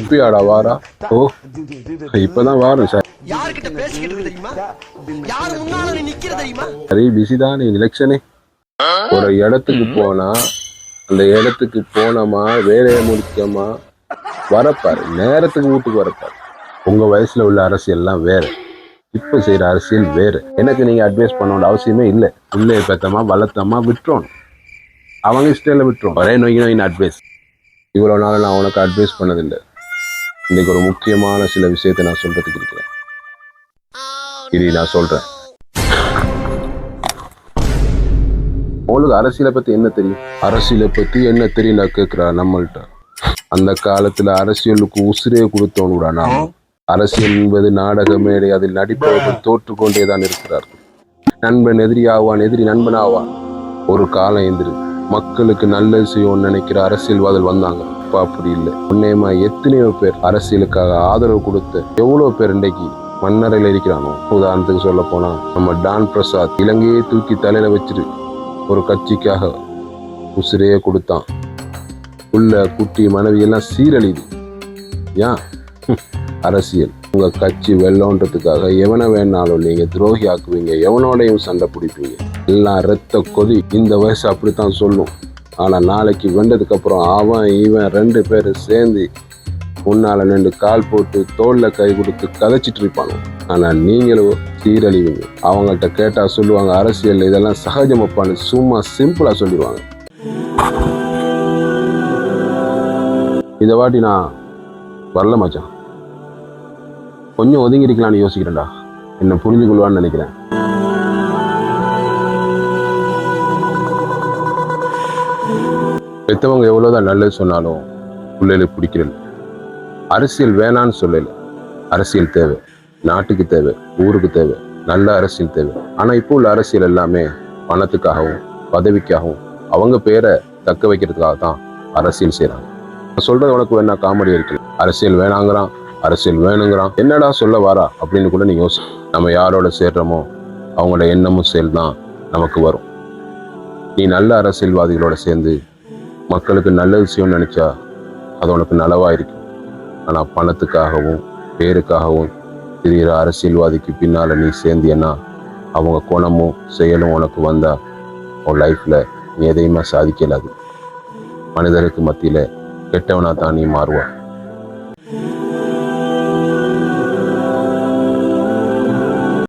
இப்பயாடா வாரா ஓ இப்பதான் வாரம் சார். யாருக்கிட்ட பேசிக்கிட்டு இருக்கு தெரியுமா? யார் முன்னால நீ நிக்கிற தெரியுமா? சரி பிஸி தான் எலெக்ஷனே ஒரு இடத்துக்கு போனா அந்த இடத்துக்கு போனோமா வேலையை முடிச்சோமா வரப்பாரு. நேரத்துக்கு வீட்டுக்கு வரப்பாரு. உங்க வயசுல உள்ள அரசியல்லாம் வேற. இப்ப செய்யற அரசியல் வேற. எனக்கு நீங்க அட்வைஸ் பண்ண அவசியமே இல்லை. பிள்ளைய பெத்தமா வளர்த்தமா விட்டுறணும். அவங்க இஷ்டம் விட்டுரும். ஒரே நோய்க்கு நோயின் அட்வைஸ் இவ்வளவு நாள் நான் உனக்கு அட்வைஸ் பண்ணதில்லை. இன்னைக்கு ஒரு முக்கியமான சில விஷயத்தை நான் சொல்றதுக்கு இருக்கிறேன். இது நான் சொல்றேன். உங்களுக்கு அரசியலை பத்தி என்ன தெரியும்? அரசியலை பத்தி என்ன தெரியும் நான் கேட்கிறா நம்மள்ட்ட. அந்த காலத்துல அரசியலுக்கு உசிரே கொடுத்தவனுடா நாம் அரசியல் என்பது நாடக மேடை அதில் நடிப்பவர்கள் தோற்றுக்கொண்டே தான் இருக்கிறார்கள். நண்பன் எதிரி ஆவான் எதிரி நண்பன் ஆவான் ஒரு காலம் எந்திருக்கு. மக்களுக்கு நல்லது செய்யணும்னு நினைக்கிற அரசியல்வாதிகள் வந்தாங்க. இப்போ அப்படி இல்லை. உன்னையமா எத்தனையோ பேர் அரசியலுக்காக ஆதரவு கொடுத்து எவ்வளோ பேர் இன்றைக்கு மன்னரையில் இருக்கிறானோ? உதாரணத்துக்கு சொல்ல போனால் நம்ம டான் பிரசாத் இலங்கையை தூக்கி தலையில் வச்சிரு ஒரு கட்சிக்காக உசிரையே கொடுத்தான். உள்ள குட்டி மனைவியெல்லாம் சீரழிது ஏன்? அரசியல். உங்கள் கட்சி வெள்ளோன்றதுக்காக எவனை வேணாலும் நீங்கள் துரோகி ஆக்குவீங்க எவனோடையும் சண்டை பிடிப்பீங்க. எல்லாம் ரத்த கொதி. இந்த வயசு அப்படித்தான் சொல்லும். ஆனால் நாளைக்கு வெண்டதுக்கப்புறம் அவன் இவன் ரெண்டு பேரும் சேர்ந்து முன்னால் நின்று கால் போட்டு தோளில் கை கொடுத்து கதைச்சிட்டு இருப்பாங்க. ஆனால் நீங்களும் சீரழிவீங்க. அவங்கள்ட்ட கேட்டால் சொல்லுவாங்க அரசியல் இதெல்லாம் சகஜமப்பான்னு சும்மா சிம்பிளாக சொல்லிடுவாங்க இதை வாட்டி நான் வரல மச்சான். கொஞ்சம் ஒதுங்கி இருக்கலாம்னு யோசிக்கிறேன்டா. என்ன புரிஞ்சு கொள்வான்னு நினைக்கிறேன். பெற்றவங்க எவ்வளவுதான் நல்லது சொன்னாலும் பிள்ளைகளுக்கு பிடிக்கிறது அரசியல் வேணான்னு சொல்லல. அரசியல் தேவை. நாட்டுக்கு தேவை. ஊருக்கு தேவை. நல்ல அரசியல் தேவை. ஆனா இப்போ உள்ள அரசியல் எல்லாமே பணத்துக்காகவும் பதவிக்காகவும் அவங்க பேரை தக்க வைக்கிறதுக்காக தான் அரசியல் செய்கிறாங்க சொல்கிறது உனக்கு வேணா காமெடி இருக்கு அரசியல் வேணாங்கிறான். அரசியல் வேணுங்கிறான். என்னடா சொல்ல வாரா? அப்படின்னு கூட நீ யோசி நம்ம யாரோட சேர்றோமோ அவங்களோட எண்ணமும் செயல் தான் நமக்கு வரும். நீ நல்ல அரசியல்வாதிகளோட சேர்ந்து மக்களுக்கு நல்ல விஷயம்னு நினைச்சா அது உனக்கு நலவாக இருக்கும். ஆனால் பணத்துக்காகவும் பேருக்காகவும் திரியிற அரசியல்வாதிக்கு பின்னால் நீ சேர்ந்தியன்னா அவங்க குணமும் செயலும் உனக்கு வந்தால் உன் லைஃப்பில் நீ எதையுமே சாதிக்கலாது மனிதருக்கு மத்தியில் கெட்டவனா தான் நீ மாறுவா